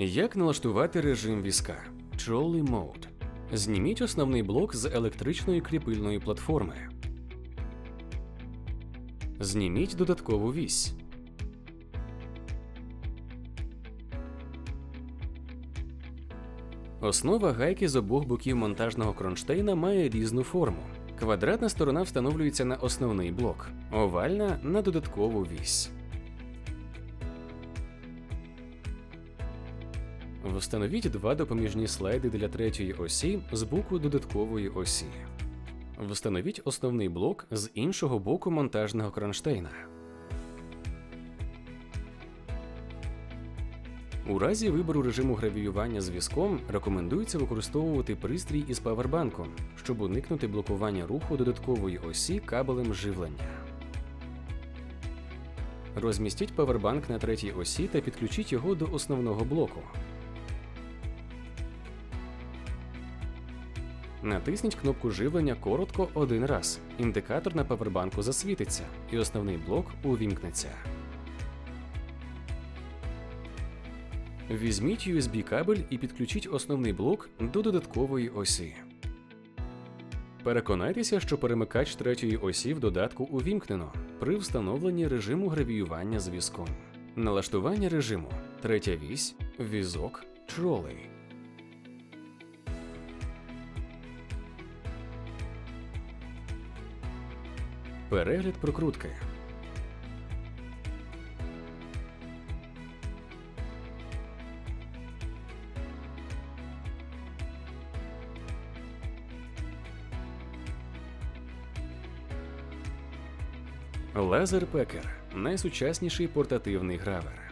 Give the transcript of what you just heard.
Як налаштувати режим візка? Trolley Mode. Зніміть основний блок з електричної кріпильної платформи. Зніміть додаткову вісь. Основа гайки з обох боків монтажного кронштейна має різну форму. Квадратна сторона встановлюється на основний блок, овальна на додаткову вісь. Встановіть два допоміжні слайди для третьої осі з боку додаткової осі. Встановіть основний блок з іншого боку монтажного кронштейна. У разі вибору режиму гравіювання з візком рекомендується використовувати пристрій із павербанком, щоб уникнути блокування руху додаткової осі кабелем живлення. Розмістіть павербанк на третій осі та підключіть його до основного блоку. Натисніть кнопку живлення коротко один раз. Індикатор на павербанку засвітиться, і основний блок увімкнеться. Візьміть USB кабель і підключіть основний блок до додаткової осі. Переконайтеся, що перемикач третьої осі в додатку увімкнено при встановленні режиму гравіювання з візком. Налаштування режиму. Третя вісь, візок, тролей. Перегляд прокрутки. Лазер Пекер найсучасніший портативний гравер.